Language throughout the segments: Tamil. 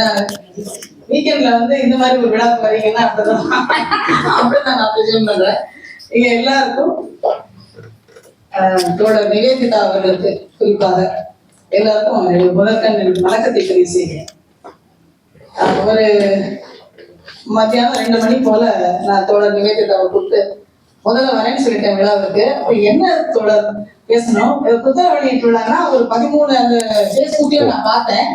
அனைவருக்கும் வீக்கெண்ட்ல வந்து இந்த மாதிரி ஒரு விழாக்கு வரீங்கன்னா அப்படிதான் அப்படிதான் நான் பிரச்சனை பண்றேன் இங்க எல்லாருக்கும் ஆஹ், தோழர் நிவேதிதா அவர்களுக்கு குறிப்பாக எல்லாருக்கும் முதற்கண் வணக்கத்தை பதிவு செய்கிறேன் ஒரு மத்தியானம் ரெண்டு மணி போல நான் தோழர் நிவேதிதாவை கூப்பிட்டு முதல்ல வரேன்னு சொல்லிட்டேன் விழாவுக்கு. அப்ப என்ன தோழர் பேசணும்? இது புத்தக ஒரு பதிமூணு அந்த ஃபேஸ்புக்லயும் நான் பார்த்தேன்.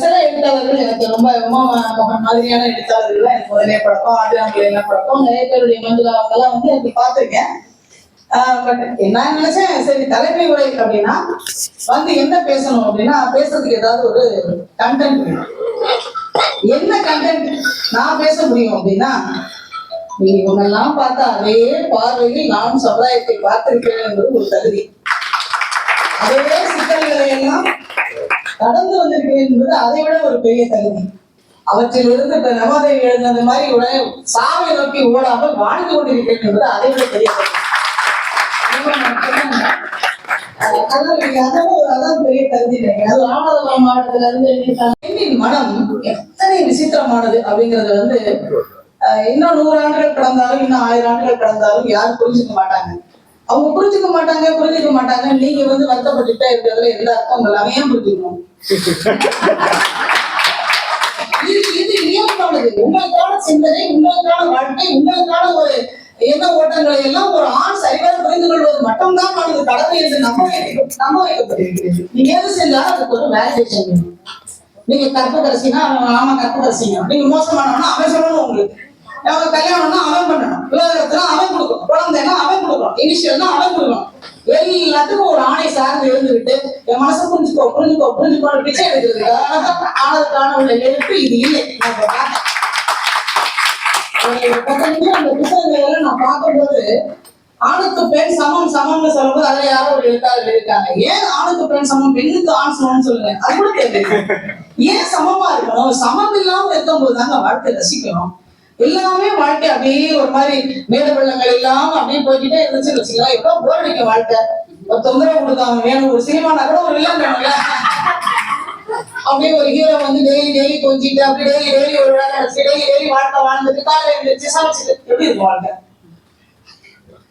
சில எழுத்தாளர்கள் எனக்கு ரொம்ப உமா மோகன் மாதிரியான எழுத்தாளர்கள் எனக்கு முதலே பழக்கம். ஆதிராமர்கள் என்ன பழக்கம். நிறைய பேருடைய மஞ்சுளா அவங்கெல்லாம் வந்து எனக்கு பார்த்துருக்கேன். பட் நான் நினைச்சேன் சரி தலைமை உரை அப்படின்னா வந்து என்ன பேசணும் அப்படின்னா பேசுறதுக்கு ஏதாவது ஒரு கண்டென்ட் வேணும். என்ன கண்டென்ட் நான் பேச முடியும் அப்படின்னா நீங்க இவங்கெல்லாம் பார்த்தா அதே பார்வையில் நான் சமுதாயத்தை பார்த்திருக்கிறேன் என்பது ஒரு தகுதி. அதே சிக்கல்களை எல்லாம் கடந்து வந்திருக்கிறேன் என்பது அதை விட ஒரு பெரிய தகுதி. அவற்றில் இருந்து இப்ப நவோதயம் எழுந்தது மாதிரி உடனே சாவை நோக்கி ஓடாமல் வாழ்ந்து கொண்டிருக்கிறேன் என்பது அதை விட பெரிய பெரிய தகுதி அது ராமநாதபுரம் மாவட்டத்துல இருந்து பெண்ணின் மனம் எத்தனை விசித்திரமானது அப்படிங்கறது வந்து இன்னும் நூறு ஆண்டுகள் கடந்தாலும் இன்னும் ஆயிரம் ஆண்டுகள் கடந்தாலும் யாரும் புரிஞ்சுக்க மாட்டாங்க. அவங்க புரிஞ்சுக்க மாட்டாங்க புரிஞ்சுக்க மாட்டாங்க நீங்க வந்து வருத்தப்பட்டுட்டே இருக்கிறதுல எந்த அர்த்தம் இல்லை ஏன் புரிஞ்சுக்கணும். உங்களுக்கான சிந்தனை உங்களுக்கான வாழ்க்கை உங்களுக்கான ஒரு எண்ண ஓட்டங்களை எல்லாம் ஒரு ஆண் சரிவர புரிந்து கொள்வது மட்டும்தான் அவனுக்கு கடமை என்று நம்ப நம்ப வைக்கப்பட்டிருக்கிறது நீங்க எது செஞ்சாலும் அதுக்கு ஒரு வேலிடேஷன் நீங்க கற்பகரசினா அவன் ஆமா கற்பகரசிங்க நீங்க மோசமானவனா அவன் சொல்லணும் உங்களுக்கு அவன் கல்யாணம்னா அவன் பண்ணணும். விவாகரத்துனா அவன் கொடுக்கணும். குழந்தைன்னா அவன் கொடுக்கணும். இனிஷியல்னா அவன் கொடுக்கணும். எல்லாத்துக்கும் ஒரு ஆணை சார்ந்து இருந்துகிட்டு என் மனசை புரிஞ்சுக்கோ புரிஞ்சுக்கோ புரிஞ்சுக்கோ பிச்சை எடுக்கிறது ஆனதுக்கான உள்ள எழுத்து இது இல்லை. நான் பார்த்தேன். ஒரு அந்த புத்தகங்களை நான் பார்க்கும்போது ஆணுக்கு பெண் சமம் சமம்னு சொல்லும்போது அதுல யாரோ ஒரு எழுத்தாளர் இருக்காங்க. ஏன் ஆணுக்கு பெண் சமம் பெண்ணுக்கு ஆண் சமம்னு சொல்லுங்க? அது கூட தெரியல ஏன் சமமா இருக்கணும்? சமம் இல்லாம இருக்கும்போது தாங்க வாழ்க்கை ரசிக்கணும். எல்லாமே வாழ்க்கை அப்படியே ஒரு மாதிரி மேல பள்ளங்கள் இல்லாம அப்படியே போய்கிட்டே இருந்துச்சுன்னு வச்சுக்கலாம் எவ்வளவு போர் அடிக்கும் வாழ்க்கை. ஒரு தொந்தரவு கொடுத்தாங்க வேணும் ஒரு சினிமானா கூட ஒரு வில்லன் வேணும்ல. அப்படியே ஒரு ஹீரோ வந்து டெய்லி டெய்லி கொஞ்சிட்டு அப்படி டெய்லி டெய்லி ஒரு வேலை அடிச்சு டெய்லி டெய்லி வாழ்க்கை வாழ்ந்துட்டு காலையில எழுந்திரிச்சு சமைச்சிட்டு எப்படி இருக்கும் வாழ்க்கை?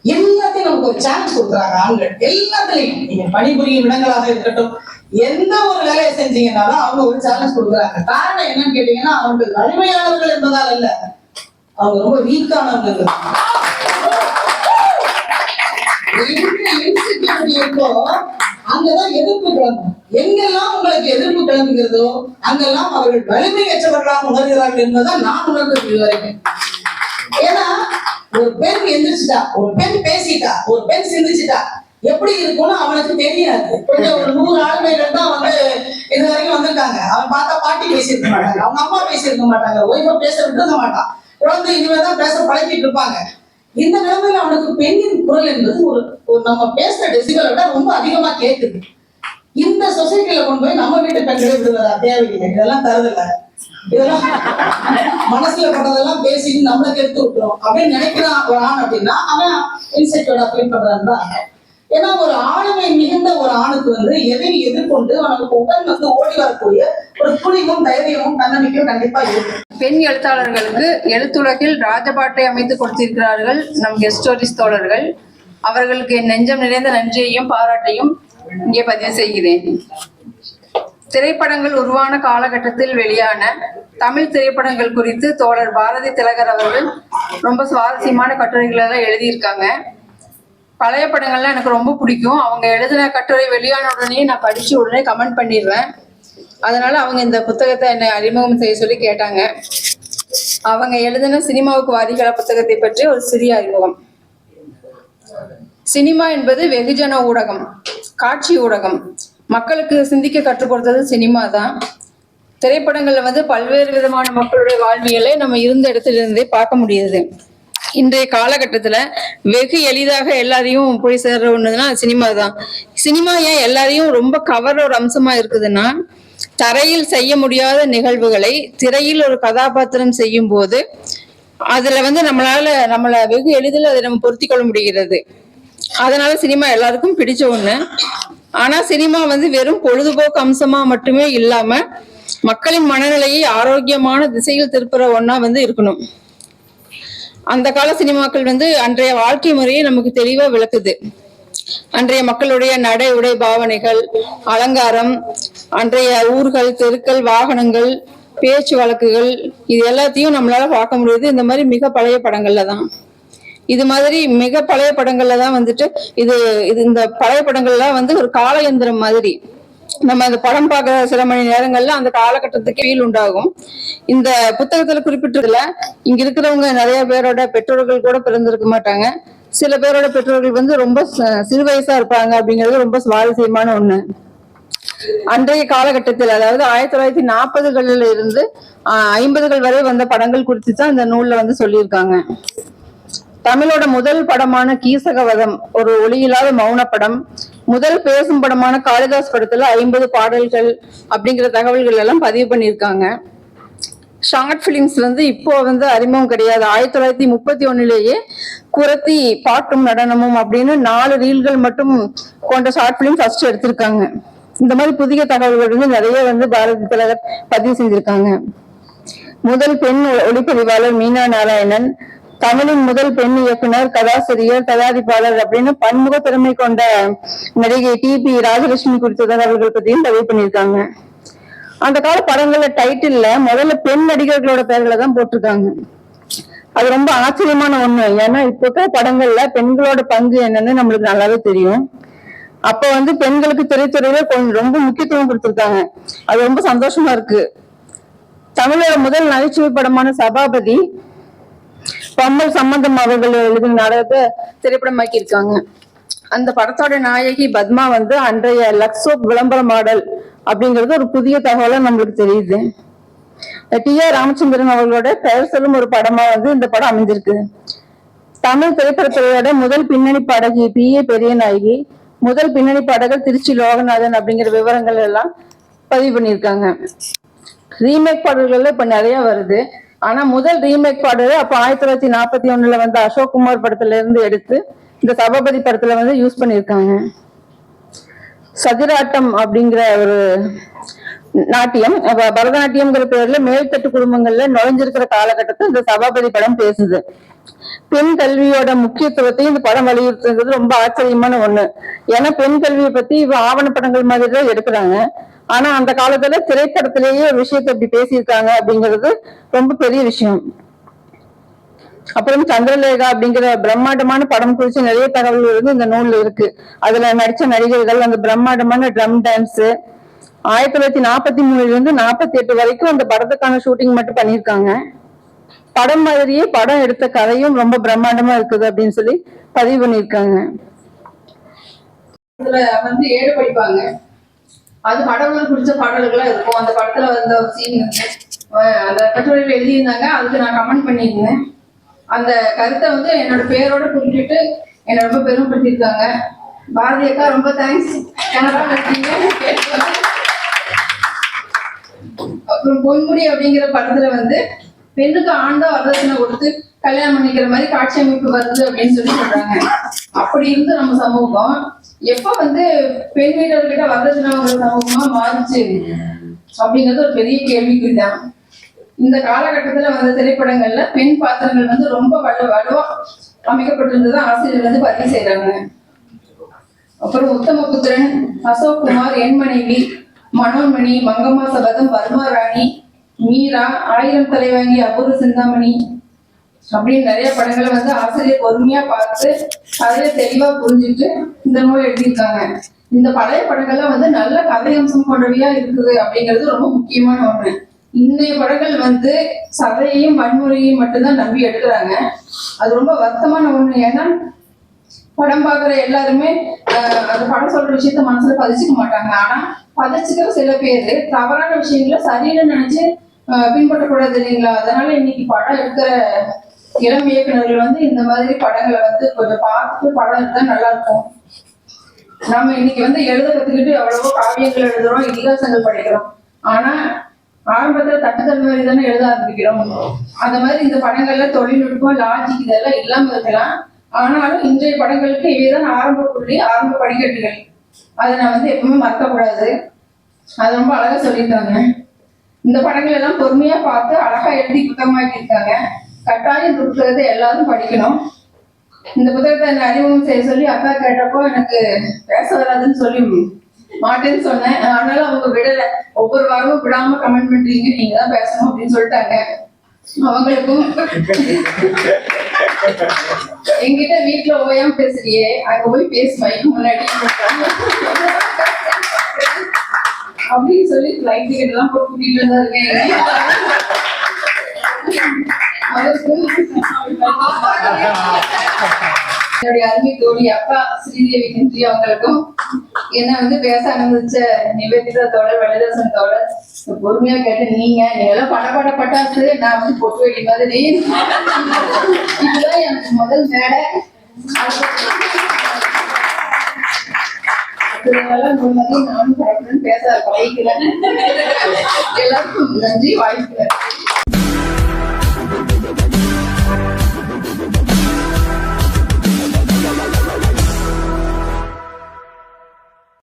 எல்லாத்தையும் நமக்கு ஒரு சான்ஸ் கொடுக்குறாங்க ஆண்கள். எல்லாத்துலயும். நீங்க பணிபுரியும் இடங்களாக இருக்கட்டும் எந்த ஒரு வேலையை செஞ்சீங்கன்னாலும் அவங்க ஒரு சேலஞ்ச் கொடுக்குறாங்க. காரணம் என்னன்னு கேட்டீங்கன்னா அவங்க வலிமையானவர்கள் என்பதால் அல்ல. அவங்க ரொம்ப வீக்கானவங்க இருக்கோ அங்கதான் எதிர்ப்பு கிளம்பும் எங்கெல்லாம் உங்களுக்கு எதிர்ப்பு கிளம்புகிறதோ அங்கெல்லாம் அவர்கள் வலிமையற்றவர்களாக உணர்கிறார்கள் என்பதுதான் நான் உணர்ந்தது இதுவரைக்கும். ஏன்னா ஒரு பெண் எந்திரிச்சிட்டா ஒரு பெண் பேசிட்டா ஒரு பெண் சிந்திச்சிட்டா எப்படி இருக்கும்னு அவனுக்கு தெரியாது. கொஞ்சம் ஒரு நூறு ஆளுமைகள் தான் வந்து இது வரைக்கும் வந்திருக்காங்க. அவன் பார்த்தா பாட்டி பேசியிருக்க மாட்டாங்க அவங்க அம்மா பேசியிருக்க மாட்டாங்க ஒய்ஃபை பேச விட்டுருக்க மாட்டான். குழந்தை இனிமே தான் பேச பழகிட்டு இருப்பாங்க. இந்த நிலைமையில அவனுக்கு பெண்ணின் குரல் என்பது ஒரு நம்ம பேசுற டெசிபலை விட ரொம்ப அதிகமா கேட்குது இந்த சொசைட்டில கொண்டு போய் நம்ம வீட்டு பெண்களை விடுவதா? தேவையில்லை. இதெல்லாம் தரதில்ல. இதெல்லாம் மனசுல பட்டதெல்லாம் பேசிட்டு நம்மள கெடுத்து விட்டுரும். அப்படின்னு நினைக்கிறான் ஒரு ஆண் அப்படின்னா அவன் இன்செக்யூர்டா ஃபீல் பண்றான் தான் ஏன்னா ஒரு ஆளுமை மிகுந்த ஒரு ஆணுக்கு வந்து எதையும் எதிர்கொண்டு அவனுக்கு உடன் வந்து ஓடி வரக்கூடிய ஒரு துணிவும் தைரியமும் தன்னம்பிக்கையும் கண்டிப்பா இருக்கும். பெண் எழுத்தாளர்களுக்கு எழுத்துலகில் ராஜபாட்டை அமைத்து கொடுத்திருக்கிறார்கள் நம் கெஸ்டோரிஸ் தோழர்கள். அவர்களுக்கு என் நெஞ்சம் நிறைந்த நன்றியையும் பாராட்டையும் இங்கே பதிவு செய்கிறேன். திரைப்படங்கள் உருவான காலகட்டத்தில் வெளியான தமிழ் திரைப்படங்கள் குறித்து தோழர் பாரதி திலகர் அவர்கள் ரொம்ப சுவாரஸ்யமான கட்டுரைகளெல்லாம் எழுதியிருக்காங்க. பழைய படங்கள்லாம் எனக்கு ரொம்ப பிடிக்கும். அவங்க எழுதின கட்டுரை வெளியான உடனே நான் படிச்சு உடனே கமெண்ட் பண்ணிடுவேன் அதனால அவங்க இந்த புத்தகத்தை என்னை அறிமுகம் செய்ய சொல்லி கேட்டாங்க. அவங்க எழுதின சினிமாவுக்கு வாரிகள புத்தகத்தை பற்றி ஒரு சிறிய அறிமுகம். சினிமா என்பது வெகுஜன ஊடகம் காட்சி ஊடகம். மக்களுக்கு சிந்திக்க கற்றுக் கொடுத்தது சினிமா தான். திரைப்படங்கள்ல வந்து பல்வேறு விதமான மக்களுடைய வாழ்வியலை நம்ம இருந்த இடத்துல இருந்தே பார்க்க முடியுது. இன்றைய காலகட்டத்துல வெகு எளிதாக எல்லாரையும் போய் சேர்ற ஒண்ணுதுன்னா சினிமா தான். சினிமா ஏன் எல்லாரையும் ரொம்ப கவர்ற ஒரு அம்சமா இருக்குதுன்னா தரையில் செய்ய முடியாத நிகழ்வுகளை திரையில் ஒரு கதாபாத்திரம் செய்யும் போது அதுல வந்து நம்மளால நம்மள வெகு எளிதில் அதை நம்ம பொருத்தி கொள்ள முடிகிறது. அதனால சினிமா எல்லாருக்கும் பிடிச்ச ஒண்ணு. ஆனா சினிமா வந்து வெறும் பொழுதுபோக்கு அம்சமா மட்டுமே இல்லாம மக்களின் மனநிலையை ஆரோக்கியமான திசையில் திருப்புற ஒன்னா வந்து இருக்கணும். அந்த கால சினிமாக்கள் வந்து அன்றைய வாழ்க்கை முறையை நமக்கு தெளிவா விளக்குது. அன்றைய மக்களுடைய நடை உடை பாவனைகள் அலங்காரம் அன்றைய ஊர்கள் தெருக்கள் வாகனங்கள் பேச்சு வழக்குகள் இது எல்லாத்தையும் நம்மளால பார்க்க முடியுது. இந்த மாதிரி மிக பழைய படங்கள்ல தான். இது மாதிரி மிக பழைய படங்கள்ல தான் வந்துட்டு இது இது இந்த பழைய படங்கள்லாம் வந்து ஒரு காலயந்திரம் மாதிரி. நம்ம அந்த படம் பார்க்குற சில மணி நேரங்கள்ல அந்த காலகட்டத்துக்கு ஃபீல் உண்டாகும். இந்த புத்தகத்துல குறிப்பிட்டதுல இங்க இருக்கிறவங்க நிறைய பேரோட பெற்றோர்கள் கூட பிறந்திருக்க மாட்டாங்க. சில பேரோட பெற்றோர்கள் வந்து ரொம்ப ச- சிறு வயசா இருப்பாங்க அப்படிங்கிறது ரொம்ப சுவாரஸ்யமான ஒண்ணு. அன்றைய காலகட்டத்தில் அதாவது ஆயிரத்தி தொள்ளாயிரத்தி நாற்பதுகள்ல இருந்து ஐம்பதுகள் வரை வந்த படங்கள் குறித்து தான் இந்த நூல்ல வந்து சொல்லியிருக்காங்க. தமிழோட முதல் படமான கீசகவதம் ஒரு ஒளியில்லாத மௌன படம். முதல் பேசும் படமான காளிதாஸ் படத்துல ஐம்பது பாடல்கள் அப்படிங்கிற தகவல்கள் எல்லாம் பதிவு பண்ணியிருக்காங்க. ஷார்ட் பிலிம்ஸ் வந்து இப்போ வந்து அறிமுகம் கிடையாது. ஆயிரத்தி தொள்ளாயிரத்தி முப்பத்தி ஒன்னுலேயே குரத்தி பாட்டும் நடனமும் அப்படின்னு நாலு ரீல்கள் மட்டும் கொண்ட ஷார்ட் பிலிம் ஃபர்ஸ்ட் எடுத்திருக்காங்க. இந்த மாதிரி புதிய தகவல்கள் வந்து நிறைய வந்து பாரதி திலகர் பதிவு செஞ்சிருக்காங்க. முதல் பெண் ஒளிப்பதிவாளர் மீனா நாராயணன் தமிழின் முதல் பெண் இயக்குனர் கதாசிரியர் தயாரிப்பாளர் அப்படின்னு பன்முக திறமை கொண்ட நடிகை டி பி ராஜலட்சுமி குறித்த தகவல்கள் பத்தியும் பதிவு பண்ணியிருக்காங்க. அந்த கால படங்கள்ல டைட்டில்ல முதல்ல பெண் நடிகர்களோட பெயர்களை தான் போட்டிருக்காங்க. அது ரொம்ப ஆச்சரியமான ஒண்ணு. ஏன்னா இப்ப இருக்கிற படங்கள்ல பெண்களோட பங்கு என்னன்னு நம்மளுக்கு நல்லாவே தெரியும். அப்ப வந்து பெண்களுக்கு திரைத்துறையில கொஞ்சம் ரொம்ப முக்கியத்துவம் கொடுத்திருக்காங்க. அது ரொம்ப சந்தோஷமா இருக்கு. தமிழோட முதல் நகைச்சுவை படமான சபாபதி பம்மல் சம்பந்தம் அவர்கள் எழுதின நாடகத்தை திரைப்படமாக்கி இருக்காங்க அந்த படத்தோட நாயகி பத்மா வந்து அன்றைய லக்ஸோ விளம்பர மாடல் அப்படிங்கிறது ஒரு புதிய தகவலா நம்மளுக்கு தெரியுது. டி ஆர் ராமச்சந்திரன் அவர்களோட பெயர் சொல்லும் ஒரு படமா வந்து இந்த படம் அமைஞ்சிருக்கு. தமிழ் திரைப்படத்துறையோட முதல் பின்னணி பாடகி பி ஏ பெரியநாயகி முதல் பின்னணி பாடகர் திருச்சி லோகநாதன் அப்படிங்கிற விவரங்கள் எல்லாம் பதிவு பண்ணியிருக்காங்க. ரீமேக் பாடல்கள்ல இப்ப நிறைய வருது. ஆனா முதல் ரீமேக் பாடல் அப்ப ஆயிரத்தி தொள்ளாயிரத்தி நாற்பத்தி ஒண்ணுல வந்து அசோக் குமார் படத்துல இருந்து எடுத்து இந்த சபாபதி படத்துல வந்து யூஸ் பண்ணியிருக்காங்க. சதிராட்டம் அப்படிங்கிற ஒரு நாட்டியம். பரதநாட்டியம்ங்கிற பேர்ல மேல்தட்டு குடும்பங்கள்ல நுழைஞ்சிருக்கிற காலகட்டத்தை இந்த சபாபதி படம் பேசுது. பெண் கல்வியோட முக்கியத்துவத்தை இந்த படம் வலியுறுத்துறது ரொம்ப ஆச்சரியமான ஒண்ணு. ஏன்னா பெண் கல்வியை பத்தி இவ ஆவணப்படங்கள் மாதிரி தான் எடுக்கிறாங்க. ஆனா அந்த காலத்துல திரைப்படத்திலேயே ஒரு விஷயத்தை இப்படி பேசியிருக்காங்க அப்படிங்கிறது ரொம்ப பெரிய விஷயம். அப்புறம் சந்திரலேகா அப்படிங்கிற பிரம்மாண்டமான படம் குறித்து நிறைய தகவல்கள் வந்து இந்த நூல் இருக்கு. அதுல நடிச்ச நடிகர்கள் அந்த பிரம்மாண்டமான ட்ரம் டான்ஸ் ஆயிரத்தி தொள்ளாயிரத்தி நாற்பத்தி மூணுல இருந்து நாற்பத்தி எட்டு வரைக்கும் அந்த படத்துக்கான ஷூட்டிங் மட்டும் பண்ணியிருக்காங்க. படம் மாதிரியே படம் எடுத்த கதையும் ரொம்ப பிரம்மாண்டமா இருக்குது அப்படின்னு சொல்லி பதிவு பண்ணியிருக்காங்க. இதுல வந்து ஏடு படிப்பாங்க. அது படங்கள் குறிச்ச பாடல்களா இருக்கும். அந்த படத்துல வந்த சீன் அந்த கட்டுரையில எழுதியிருந்தாங்க. அதுக்கு நான் கமெண்ட் பண்ணியிருந்தேன். அந்த கருத்தை வந்து என்னோட பேரோட குறிப்பிட்டு என்னை ரொம்ப பெருமைப்படுத்தியிருக்காங்க. பாரதி அக்கா ரொம்ப தேங்க்ஸ் அப்புறம் பொன்முடி அப்படிங்கிற படத்துல வந்து பெண்ணுக்கு ஆண்டா வரதட்சணை கொடுத்து கல்யாணம் பண்ணிக்கிற மாதிரி காட்சி அமைப்பு வருது அப்படின்னு சொல்லி சொல்றாங்க. அப்படி இருந்து நம்ம சமூகம் எப்ப வந்து பெண் வீரர்கிட்ட வரதட்சணை சமூகமா மாறுச்சு அப்படிங்கிறது ஒரு பெரிய கேள்விக்குறிதான். இந்த காலகட்டத்துல வந்த திரைப்படங்கள்ல பெண் பாத்திரங்கள் வந்து ரொம்ப வலு வலுவா அமைக்கப்பட்டிருந்ததா ஆசிரியர் வந்து பதிவு செய்யறாங்க அப்புறம் உத்தமபுத்திரன் அசோக் குமார் என் மனைவி மனோன்மணி மங்கம்மா சபதம் பர்மா ராணி மீரா ஆயிரம் தலைவாங்கி அபூர்வ சிந்தாமணி அப்படின்னு நிறைய படங்களை வந்து ஆசிரியர் பொறுமையா பார்த்து கதையை தெளிவா புரிஞ்சுட்டு இந்த நூல் எழுதியிருக்காங்க. இந்த பழைய படங்கள்லாம் வந்து நல்ல கதை அம்சம் கொண்டவையா இருக்குது அப்படிங்கிறது ரொம்ப முக்கியமான ஒண்ணு. இன்னைய படங்கள் வந்து சதையையும் வன்முறையையும் மட்டும்தான் நம்பி எடுக்கிறாங்க. அது ரொம்ப வருத்தமான ஒண்ணு. ஏன்னா படம் பார்க்குற எல்லாருமே அந்த படம் சொல்ற விஷயத்த மனசுல பதிச்சுக்க மாட்டாங்க. ஆனா பதிச்சுக்கிற சில பேர் தவறான விஷயங்களை சரின்னு நினைச்சு ஆஹ், பின்பற்றக்கூடாது இல்லைங்களா? அதனால இன்னைக்கு படம் எடுக்கிற இளம் இயக்குநர்கள் வந்து இந்த மாதிரி படங்களை வந்து கொஞ்சம் பார்த்துட்டு படம் எடுத்தா நல்லா இருக்கும். நம்ம இன்னைக்கு வந்து எழுத கத்துக்கிட்டு எவ்வளவோ காவியங்கள் எழுதுறோம் இதிகாசங்கள் படிக்கிறோம். ஆனா ஆரம்பத்துல தட்டுத்தன்மை மாதிரி தானே எழுத ஆரம்பிக்கிறோம். அந்த மாதிரி இந்த படங்கள்ல தொழில்நுட்பம் லாஜிக் இதெல்லாம் இல்லாம இருக்கலாம். ஆனாலும் இன்றைய படங்களுக்கு இவைதான் ஆரம்ப புள்ளி ஆரம்ப படிக்கட்டுகள். அதை நான் வந்து எப்பவுமே மறக்கக்கூடாது. அது ரொம்ப அழகா சொல்லியிருக்காங்க. இந்த படங்கள் எல்லாம் பொறுமையா பார்த்து அழகா எழுதி புத்தகமாக்கி இருக்காங்க கட்டாயம் இந்த புத்தகத்தை எல்லாரும் படிக்கணும். இந்த புத்தகத்தை என்ன அறிமுகம் செய்ய சொல்லி அக்கா கேட்டப்போ எனக்கு பேச வராதுன்னு சொல்லி மாட்டேன்னு சொன்னேன். அதனால அவங்க விடல. ஒவ்வொரு வாரமும் விடாம கமெண்ட் பண்றீங்க. நீங்க தான் பேசணும் அப்படின்னு சொல்லிட்டாங்க. அவங்களுக்கும் என்கிட்ட வீட்டுல ஓயாம பேசுறியே. அங்க போய் பேசுவேன் முன்னாடி அப்படின்னு சொல்லி ஃபிளைட் டிக்கெட் எல்லாம் போட்டு கூட்டிட்டு வந்தாருங்க. என்னுடைய அருமை தோழி அப்பா ஸ்ரீதேவி நன்றி அவங்களுக்கும். என்ன வந்து பேச அனுமதிச்ச நிவேதிதா தோழர் வலிதாசன் தோழர் பொறுமையா கேட்டு நீங்க நீங்க எல்லாம் பட பட்டாசு நான் வந்து பொட்டு வெடி மாதிரி. இதுதான் எனக்கு முதல் மேடை. நானும் பேச பழகிக்கிறேன் எல்லாருக்கும் நன்றி வாய்ப்பு